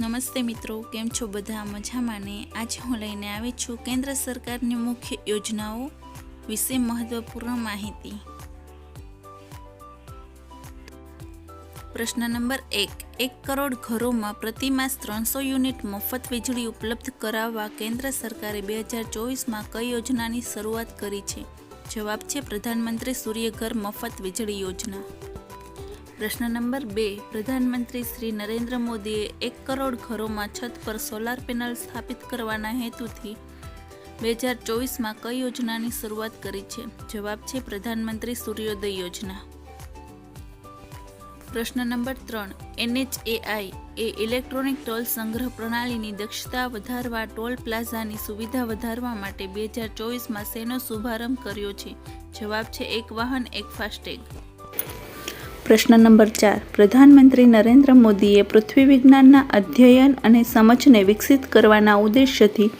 નમસ્તે મિત્રો, કેમ છો બધા? મજામાં ને? આજે હું લઈને આવી છું કેન્દ્ર સરકારની મુખ્ય યોજનાઓ વિશે મહત્વપૂર્ણ માહિતી. પ્રશ્ન નંબર એક એક કરોડ ઘરોમાં પ્રતિમાસ ત્રણસો યુનિટ મફત વીજળી ઉપલબ્ધ કરાવવા કેન્દ્ર સરકારે બે હજાર ચોવીસમાં કઈ યોજનાની શરૂઆત કરી છે? જવાબ છે, પ્રધાનમંત્રી સૂર્યઘર મફત વીજળી યોજના. પ્રશ્ન નંબર બે. પ્રધાનમંત્રી શ્રી નરેન્દ્ર મોદીએ એક કરોડ ઘરોમાં છત પર સોલાર પેનલ સ્થાપિત કરવાના હેતુથી બે હજાર ચોવીસમાં કઈ યોજનાની શરૂઆત કરી છે? જવાબ છે પ્રધાનમંત્રી સૂર્યોદય યોજના. પ્રશ્ન નંબર ત્રણ. એનએચએઆઈ એ ઇલેક્ટ્રોનિક ટોલ સંગ્રહ પ્રણાલીની દક્ષતા વધારવા ટોલ પ્લાઝાની સુવિધા વધારવા માટે બે હજાર ચોવીસમાં શેનો શુભારંભ કર્યો છે? જવાબ છે એક વાહન, એક ફાસ્ટેગ. પ્રશ્ન નંબર ચાર. પ્રધાનમંત્રી નરેન્દ્ર મોદીએ પૃથ્વી વિજ્ઞાનના અધ્યયન અને સમજને વિકસિત કરવાના ઉદ્દેશ્યથી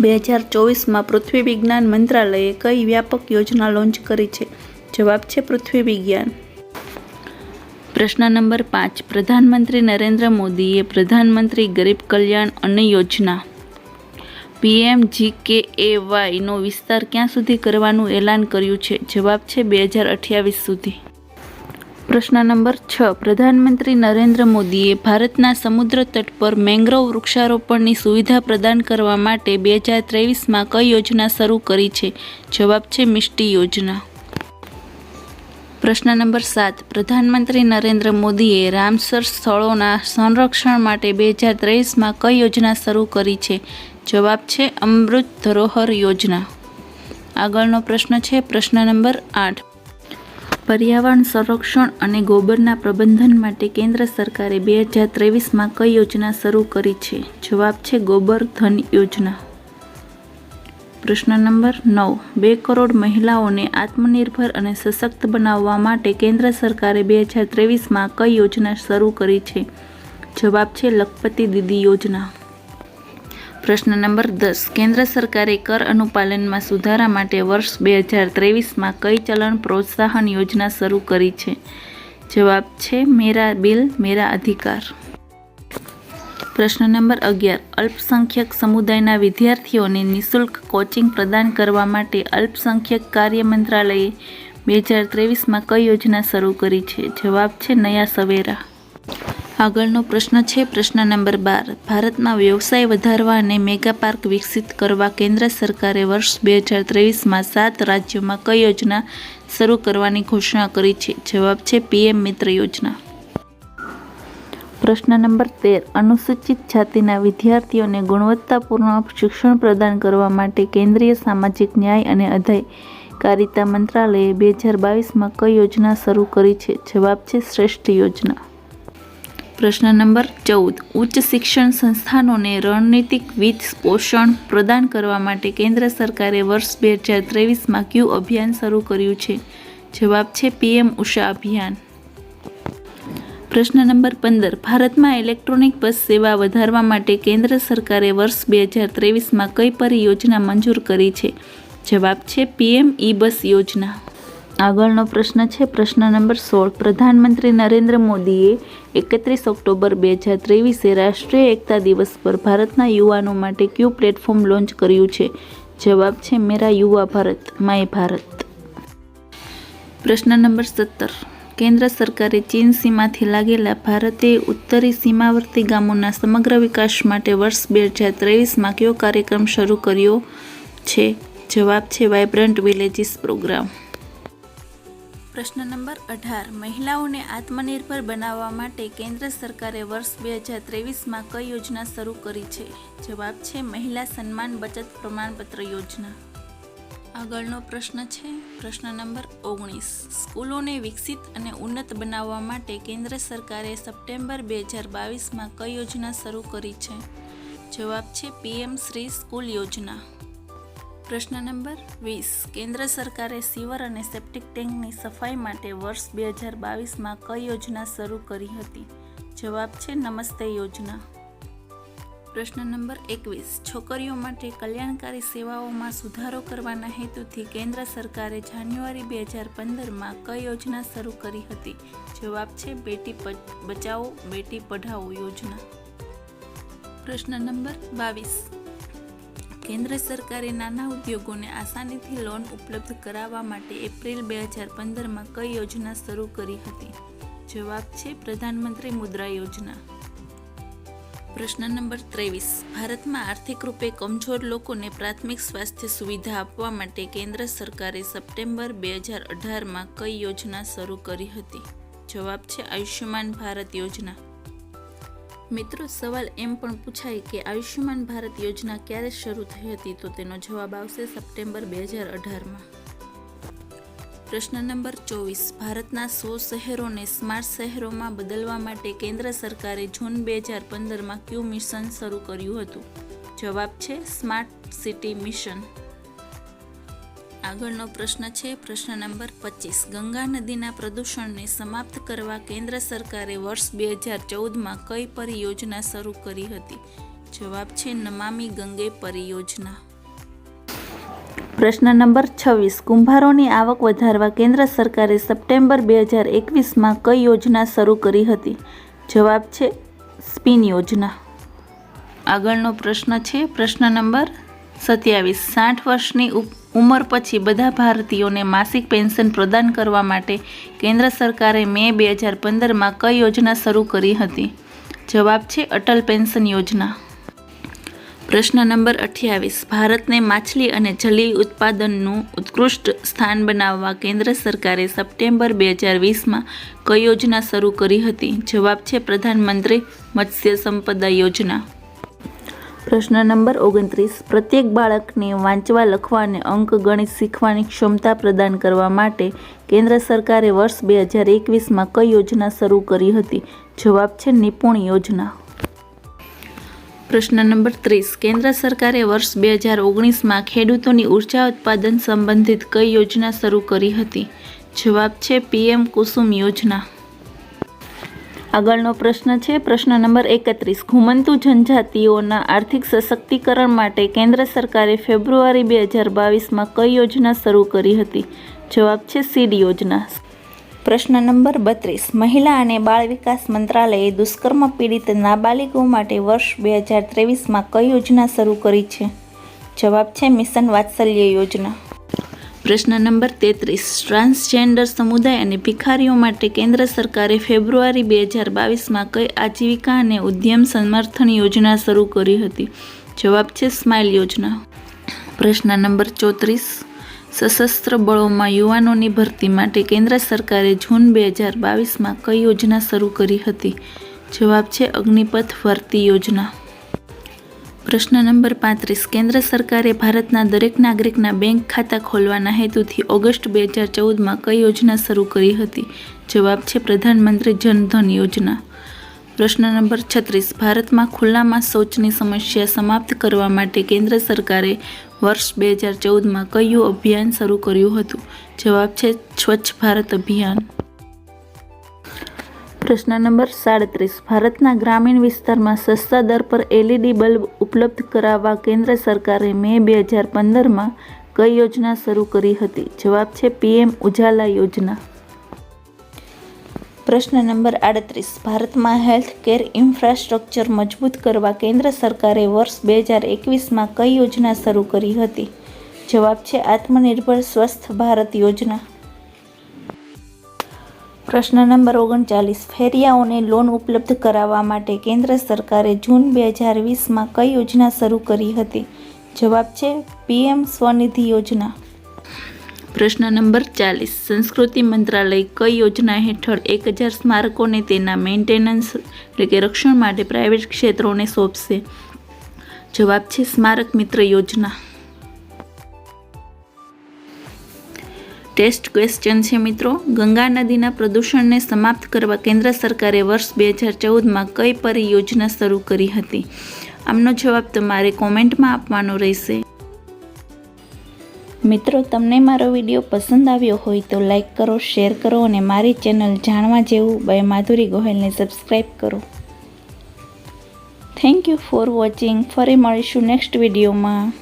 બે હજાર ચોવીસમાં પૃથ્વી વિજ્ઞાન મંત્રાલયે કઈ વ્યાપક યોજના લોન્ચ કરી છે? જવાબ છે પૃથ્વી વિજ્ઞાન પ્રશ્ન નંબર પાંચ. પ્રધાનમંત્રી નરેન્દ્ર મોદીએ પ્રધાનમંત્રી ગરીબ કલ્યાણ અન્ન યોજના પીએમ નો વિસ્તાર ક્યાં સુધી કરવાનું એલાન કર્યું છે? જવાબ છે બે હજાર અઠ્યાવીસ સુધી. પ્રશ્ન નંબર છ. પ્રધાનમંત્રી નરેન્દ્ર મોદીએ ભારતના સમુદ્ર તટ પર મેંગ્રોવ વૃક્ષારોપણની સુવિધા પ્રદાન કરવા માટે બે હજાર ત્રેવીસમાં કઈ યોજના શરૂ કરી છે? જવાબ છે મિષ્ટી યોજના. પ્રશ્ન નંબર સાત. પ્રધાનમંત્રી નરેન્દ્ર મોદીએ રામસર સ્થળોના સંરક્ષણ માટે બે હજાર ત્રેવીસમાં કઈ યોજના શરૂ કરી છે? જવાબ છે અમૃત ધરોહર યોજના. આગળનો પ્રશ્ન છે પ્રશ્ન નંબર આઠ. પર્યાવરણ સંરક્ષણ અને ગોબરના પ્રબંધન માટે કેન્દ્ર સરકારે બે હજાર ત્રેવીસમાં કઈ યોજના શરૂ કરી છે? જવાબ છે ગોબર ધન યોજના. પ્રશ્ન નંબર નવ. બે કરોડ મહિલાઓને આત્મનિર્ભર અને સશક્ત બનાવવા માટે કેન્દ્ર સરકારે બે હજાર ત્રેવીસમાં કઈ યોજના શરૂ કરી છે? જવાબ છે લખપતિ દીદી યોજના. પ્રશ્ન નંબર દસ. કેન્દ્ર સરકારે કર અનુપાલનમાં સુધારા માટે વર્ષ બે હજાર ત્રેવીસમાં કઈ ચલણ પ્રોત્સાહન યોજના શરૂ કરી છે? જવાબ છે, મેરા બિલ મેરા અધિકાર. પ્રશ્ન નંબર અગિયાર. અલ્પસંખ્યક સમુદાયના વિદ્યાર્થીઓને નિઃશુલ્ક કોચિંગ પ્રદાન કરવા માટે અલ્પસંખ્યક કાર્ય મંત્રાલયે બે હજાર ત્રેવીસમાં કઈ યોજના શરૂ કરી છે? જવાબ છે, નયા સવેરા. આગળનો પ્રશ્ન છે. પ્રશ્ન નંબર બાર. ભારતમાં વ્યવસાય વધારવા અને મેગા પાર્ક વિકસિત કરવા કેન્દ્ર સરકારે વર્ષ બે હજાર ત્રેવીસમાં સાત રાજ્યોમાં કઈ યોજના શરૂ કરવાની ઘોષણા કરી છે? જવાબ છે પીએમ મિત્ર યોજના. પ્રશ્ન નંબર તેર. અનુસૂચિત જાતિના વિદ્યાર્થીઓને ગુણવત્તાપૂર્ણ શિક્ષણ પ્રદાન કરવા માટે કેન્દ્રીય સામાજિક ન્યાય અને અધિકારિતા મંત્રાલયે બે હજાર બાવીસમાં કઈ યોજના શરૂ કરી છે? જવાબ છે શ્રેષ્ઠ યોજના. પ્રશ્ન નંબર ચૌદ. ઉચ્ચ શિક્ષણ સંસ્થાનોને રણનીતિક વિત્ત પોષણ પ્રદાન કરવા માટે કેન્દ્ર સરકારે વર્ષ બે હજાર ત્રેવીસમાં ક્યુ અભિયાન શરૂ કર્યું છે? જવાબ છે પીએમ ઉષા અભિયાન. પ્રશ્ન નંબર પંદર. ભારતમાં ઇલેક્ટ્રોનિક બસ સેવા વધારવા માટે કેન્દ્ર સરકારે વર્ષ બે હજાર ત્રેવીસમાં કઈ પરિયોજના મંજૂર કરી છે? જવાબ છે પીએમ ઈ બસ યોજના. આગળનો પ્રશ્ન છે, પ્રશ્ન નંબર સોળ. પ્રધાનમંત્રી નરેન્દ્ર મોદીએ એકત્રીસ ઓક્ટોબર બે હજાર ત્રેવીસે રાષ્ટ્રીય એકતા દિવસ પર ભારતના યુવાનો માટે કયું પ્લેટફોર્મ લોન્ચ કર્યું છે? જવાબ છે, મેરા યુવા ભારત, માય ભારત. પ્રશ્ન નંબર સત્તર. કેન્દ્ર સરકારે ચીન સીમાથી લાગેલા ભારતે ઉત્તરી સીમાવર્તી ગામોના સમગ્ર વિકાસ માટે વર્ષ બે હજાર ત્રેવીસમાં કયો કાર્યક્રમ શરૂ કર્યો છે? જવાબ છે વાઇબ્રન્ટ વિલેજીસ પ્રોગ્રામ. પ્રશ્ન નંબર અઢાર. મહિલાઓને આત્મનિર્ભર બનાવવા માટે કેન્દ્ર સરકારે વર્ષ બે હજાર ત્રેવીસમાં કઈ યોજના શરૂ કરી છે? જવાબ છે, મહિલા સન્માન બચત પ્રમાણપત્ર યોજના. આગળનો પ્રશ્ન છે, પ્રશ્ન નંબર ઓગણીસ. સ્કૂલોને વિકસિત અને ઉન્નત બનાવવા માટે કેન્દ્ર સરકારે સપ્ટેમ્બર બે હજાર બાવીસમાં કઈ યોજના શરૂ કરી છે? જવાબ છે, પીએમ શ્રી સ્કૂલ યોજના. પ્રશ્ન નંબર વીસ. કેન્દ્ર સરકારે સીવર અને સેપ્ટિક ટેન્કની સફાઈ માટે વર્ષ બે હજાર બાવીસમાં કઈ યોજના શરૂ કરી હતી? જવાબ છે નમસ્તે યોજના. પ્રશ્ન નંબર એકવીસ. છોકરીઓ માટે કલ્યાણકારી સેવાઓમાં સુધારો કરવાના હેતુથી કેન્દ્ર સરકારે જાન્યુઆરી બે હજાર પંદરમાં કઈ યોજના શરૂ કરી હતી? જવાબ છે બેટી બચાવો, બેટી પઢાઓ યોજના. પ્રશ્ન નંબર બાવીસ. કેન્દ્ર સરકારે નાના ઉદ્યોગોને આસાનીથી લોન ઉપલબ્ધ કરાવવા માટે એપ્રિલ બે હજાર પંદરમાં કઈ યોજના શરૂ કરી હતી? જવાબ છે, પ્રધાનમંત્રી મુદ્રા યોજના. પ્રશ્ન નંબર ત્રેવીસ. ભારતમાં આર્થિક રૂપે કમજોર લોકોને પ્રાથમિક સ્વાસ્થ્ય સુવિધા આપવા માટે કેન્દ્ર સરકારે સપ્ટેમ્બર બે હજાર અઢારમાં કઈ યોજના શરૂ કરી હતી? જવાબ છે, આયુષ્યમાન ભારત યોજના. મિત્રો, સવાલ એમ પણ પૂછાય કે આયુષ્યમાન ભારત યોજના ક્યારે શરૂ થઈ હતી? તો તેનો જવાબ આવશે સપ્ટેમ્બર બે હજાર અઢારમાં. પ્રશ્ન નંબર ચોવીસ. ભારતના સો શહેરોને સ્માર્ટ શહેરોમાં બદલવા માટે કેન્દ્ર સરકારે જૂન બે હજાર પંદરમાં ક્યુ મિશન શરૂ કર્યું હતું? જવાબ છે, સ્માર્ટ સિટી મિશન. આગળનો પ્રશ્ન છે, પ્રશ્ન નંબર પચીસ. ગંગા નદીના પ્રદૂષણને સમાપ્ત કરવા કેન્દ્ર સરકારે વર્ષ બે હજાર ચૌદમાં કઈ પરિયોજના શરૂ કરી હતી? જવાબ છે, નમામી ગંગે પરિયોજના. પ્રશ્ન નંબર છવ્વીસ. કુંભારોની આવક વધારવા કેન્દ્ર સરકારે સપ્ટેમ્બર બે હજાર એકવીસમાં કઈ યોજના શરૂ કરી હતી? જવાબ છે, સ્પિન યોજના. આગળનો પ્રશ્ન છે, પ્રશ્ન નંબર સત્યાવીસ. સાઠ વર્ષની ઉપ- ઉંમર પછી બધા ભારતીયોને માસિક પેન્શન પ્રદાન કરવા માટે કેન્દ્ર સરકારે મે બે હજાર પંદરમાં કઈ યોજના શરૂ કરી હતી? જવાબ છે અટલ પેન્શન યોજના. પ્રશ્ન નંબર અઠ્યાવીસ. ભારતને માછલી અને જલીય ઉત્પાદનનું ઉત્કૃષ્ટ સ્થાન બનાવવા કેન્દ્ર સરકારે સપ્ટેમ્બર બે હજાર વીસમાં કઈ યોજના શરૂ કરી હતી? જવાબ છે પ્રધાનમંત્રી મત્સ્ય સંપદા યોજના. પ્રશ્ન નંબર ઓગણત્રીસ. પ્રત્યેક બાળકને વાંચવા, લખવા અને અંક ગણિત શીખવાની ક્ષમતા પ્રદાન કરવા માટે કેન્દ્ર સરકારે વર્ષ બે હજાર એકવીસમાં કઈ યોજના શરૂ કરી હતી? જવાબ છે નિપુણ યોજના. પ્રશ્ન નંબર ત્રીસ. કેન્દ્ર સરકારે વર્ષ બે હજાર ઓગણીસમાં ખેડૂતોની ઊર્જા ઉત્પાદન સંબંધિત કઈ યોજના શરૂ કરી હતી? જવાબ છે પીએમ કુસુમ યોજના. આગળનો પ્રશ્ન છે. પ્રશ્ન નંબર એકત્રીસ. ઘુમંતુ જનજાતિઓના આર્થિક સશક્તિકરણ માટે કેન્દ્ર સરકારે ફેબ્રુઆરી બે હજાર બાવીસમાં કઈ યોજના શરૂ કરી હતી? જવાબ છે સીડ યોજના. પ્રશ્ન નંબર બત્રીસ. મહિલા અને બાળ વિકાસ મંત્રાલયે દુષ્કર્મ પીડિત નાબાલિગો માટે વર્ષ બે હજાર ત્રેવીસમાં કઈ યોજના શરૂ કરી છે? જવાબ છે મિશન વાત્સલ્ય યોજના. પ્રશ્ન નંબર તેત્રીસ. ટ્રાન્સજેન્ડર સમુદાય અને ભિખારીઓ માટે કેન્દ્ર સરકારે ફેબ્રુઆરી બે હજાર બાવીસમાં કઈ આજીવિકા અને ઉદ્યમ સમર્થન યોજના શરૂ કરી હતી? જવાબ છે સ્માઇલ યોજના. પ્રશ્ન નંબર ચોત્રીસ. સશસ્ત્ર બળોમાં યુવાનોની ભરતી માટે કેન્દ્ર સરકારે જૂન બે હજાર બાવીસમાં કઈ યોજના શરૂ કરી હતી? જવાબ છે, અગ્નિપથ ભરતી યોજના. પ્રશ્ન નંબર પાંત્રીસ. કેન્દ્ર સરકારે ભારતના દરેક નાગરિકના બેંક ખાતા ખોલવાના હેતુથી ઓગસ્ટ બે હજાર ચૌદમાં કઈ યોજના શરૂ કરી હતી? જવાબ છે પ્રધાનમંત્રી જનધન યોજના. પ્રશ્ન નંબર છત્રીસ. ભારતમાં ખુલ્લામાં શૌચની સમસ્યા સમાપ્ત કરવા માટે કેન્દ્ર સરકારે વર્ષ બે હજાર ચૌદમાં કયું અભિયાન શરૂ કર્યું હતું? જવાબ છે સ્વચ્છ ભારત અભિયાન. પ્રશ્ન નંબર સાડત્રીસ. ભારતના ગ્રામીણ વિસ્તારમાં સસ્તા દર પર એલઈડી બલ્બ ઉપલબ્ધ કરાવવા કેન્દ્ર સરકારે મે બે હજાર પંદરમાં કઈ યોજના શરૂ કરી હતી? જવાબ છે પીએમ ઉજાલા યોજના. પ્રશ્ન નંબર આડત્રીસ. ભારતમાં હેલ્થ કેર ઇન્ફ્રાસ્ટ્રક્ચર મજબૂત કરવા કેન્દ્ર સરકારે વર્ષ બે હજાર એકવીસમાં કઈ યોજના શરૂ કરી હતી? જવાબ છે આત્મનિર્ભર સ્વસ્થ ભારત યોજના. પ્રશ્ન નંબર ઓગણચાલીસ. ફેરિયાઓને લોન ઉપલબ્ધ કરાવવા માટે કેન્દ્ર સરકારે જૂન બે હજાર વીસમાં કઈ યોજના શરૂ કરી હતી? જવાબ છે, પીએમ સ્વનિધિ યોજના. પ્રશ્ન નંબર ચાલીસ. સંસ્કૃતિ મંત્રાલય કઈ યોજના હેઠળ એક હજાર સ્મારકોને તેના મેન્ટેનન્સ એટલે કે રક્ષણ માટે પ્રાઇવેટ ક્ષેત્રોને સોંપશે? જવાબ છે, સ્મારક મિત્ર યોજના. ટેસ્ટ ક્વેશ્ચન છે મિત્રો. ગંગા નદીના પ્રદૂષણને સમાપ્ત કરવા કેન્દ્ર સરકારે વર્ષ બે હજાર ચૌદમાં કઈ પરિયોજના શરૂ કરી હતી? આમનો જવાબ તમારે કોમેન્ટમાં આપવાનો રહેશે. મિત્રો, તમને મારો વીડિયો પસંદ આવ્યો હોય તો લાઇક કરો, શેર કરો અને મારી ચેનલ જાણવા જેવું બાય માધુરી ગોહેલને સબસ્ક્રાઈબ કરો. Thank you for watching. ફરી મળીશું નેક્સ્ટ વિડીયોમાં.